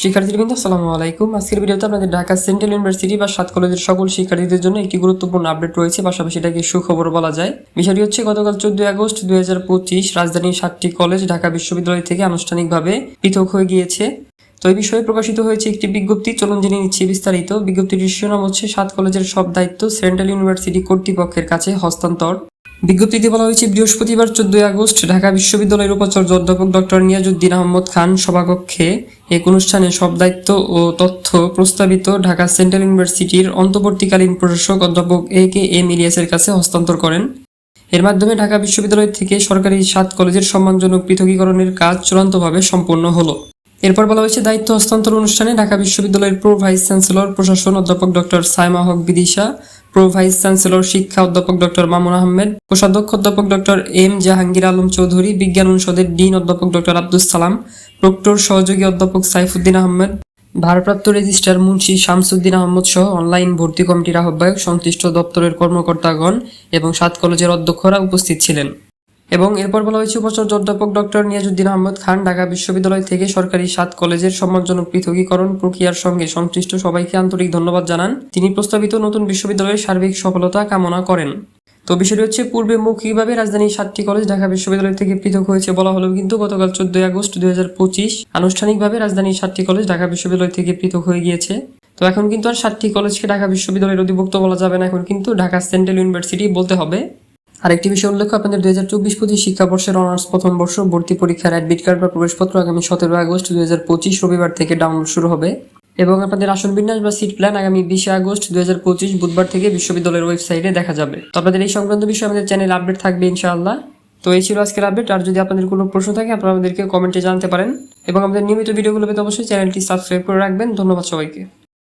শিক্ষার্থীবৃন্দ আসসালামু আলাইকুম। আজকের ভিডিওতে আপনাদের ঢাকা সেন্ট্রাল ইউনিভার্সিটি বা সাত কলেজের সকল শিক্ষার্থীদের জন্য একটি গুরুত্বপূর্ণ আপডেট রয়েছে। পাশাপাশি এটাকে সুখবর বলা যায়। বিষয়টি হচ্ছে, গতকাল চোদ্দই আগস্ট দুই হাজার পঁচিশ রাজধানীর সাতটি কলেজ ঢাকা বিশ্ববিদ্যালয় থেকে আনুষ্ঠানিকভাবে পৃথক হয়ে গিয়েছে। তো এই বিষয়ে প্রকাশিত হয়েছে একটি বিজ্ঞপ্তি। চলুন জেনে নিচ্ছি বিস্তারিত। বিজ্ঞপ্তিটির শিরোনাম হচ্ছে, সাত কলেজের সব দায়িত্ব সেন্ট্রাল ইউনিভার্সিটি কর্তৃপক্ষের কাছে হস্তান্তর। বিজ্ঞপ্তিতে বলা হয়েছে, বৃহস্পতিবার চোদ্দই আগস্ট ঢাকা বিশ্ববিদ্যালয়ের উপাচার্য অধ্যাপক ডক্টর নিয়াজুদ্দিন আহমদ খান সভাকক্ষে এক অনুষ্ঠানে সব দায়িত্ব ও তথ্য প্রস্তাবিত ঢাকা সেন্ট্রাল ইউনিভার্সিটির অন্তর্বর্তীকালীন প্রশাসক অধ্যাপক এ কে এম ইলিয়াসের কাছে হস্তান্তর করেন। এর মাধ্যমে ঢাকা বিশ্ববিদ্যালয় থেকে সরকারি সাত কলেজের সম্মানজনক পৃথকীকরণের কাজ চূড়ান্তভাবে সম্পন্ন হলো। এরপর বলা হয়েছে, দায়িত্ব হস্তান্তর অনুষ্ঠানে ঢাকা বিশ্ববিদ্যালয়ের প্রো ভাইস চ্যান্সেলর, প্রশাসন অধ্যাপক doctor Saima Haque Bidisha pro vice chancellor শিক্ষা অধ্যাপক ডক্টর মামুন আহমেদ, কোষাধ্যক্ষ অধ্যাপক ডক্টর এম জাহাঙ্গীর আলম চৌধুরী, বিজ্ঞান অনুষদের ডিন অধ্যাপক ডক্টর আব্দুল সালাম, প্রক্টর সহযোগী অধ্যাপক সাইফুদ্দিন আহমেদ, ভারপ্রাপ্ত রেজিস্ট্রার মুন্সি শামসুদ্দিন আহমদ সহ অনলাইন ভর্তি কমিটির আহ্বায়ক, সংশ্লিষ্ট দপ্তরের কর্মকর্তাগণ এবং সাত কলেজের অধ্যক্ষরা উপস্থিত ছিলেন। এবং এরপর বলা হয়েছে উপাচার্য অধ্যাপক ডক্টর নিয়াজুদ্দিন আহমদ খান ঢাকা বিশ্ববিদ্যালয় থেকে সরকারি সাত কলেজের সম্মানজনক পৃথকীকরণ প্রক্রিয়ার সঙ্গে সংশ্লিষ্ট সবাইকে আন্তরিক ধন্যবাদ জানান। তিনি প্রস্তাবিত নতুন বিশ্ববিদ্যালয়ের সার্বিক সফলতা কামনা করেন। তো বিষয়টি হচ্ছে, পূর্বে মৌখিকভাবে রাজধানীর সাতটি কলেজ ঢাকা বিশ্ববিদ্যালয় থেকে পৃথক হয়েছে বলা হলেও কিন্তু গতকাল চোদ্দই আগস্ট দুই হাজার পঁচিশ আনুষ্ঠানিকভাবে রাজধানীর সাতটি কলেজ ঢাকা বিশ্ববিদ্যালয় থেকে পৃথক হয়ে গিয়েছে। তো এখন কিন্তু আর সাতটি কলেজকে ঢাকা বিশ্ববিদ্যালয়ের অধিভুক্ত বলা যাবে না, এখন কিন্তু ঢাকা সেন্ট্রাল ইউনিভার্সিটি বলতে হবে। আরেকটি বিষয় উল্লেখ আপনাদের দুই হাজার চব্বিশ পঁচিশ শিক্ষাবর্ষের অনার্স প্রথম বর্ষ ভর্তি পরীক্ষার অ্যাডমিট কার্ড বা প্রবেশপত্র আগামী সতেরো আগস্ট দুই হাজার পঁচিশ রবিবার থেকে ডাউনলোড শুরু হবে এবং আপনাদের আসন বিন্যাস বা সিট প্ল্যান আগামী বিশে আগস্ট দুই হাজার পঁচিশ বুধবার থেকে বিশ্ববিদ্যালয়ের ওয়েবসাইটে দেখা যাবে। তো আপনাদের এই সংক্রান্ত বিষয়ে আমাদের চ্যানেল আপডেট থাকবে ইনশাআল্লাহ। তো এই ছিল আজকের আপডেট। আর যদি আপনাদের কোনো প্রশ্ন থাকে, আপনারা আমাদেরকে কমেন্টে জানাতে পারেন। এবং আমাদের নিয়মিত ভিডিওগুলো পেতে অবশ্যই চ্যানেলটি সাবস্ক্রাইব করে রাখবেন। ধন্যবাদ সবাইকে।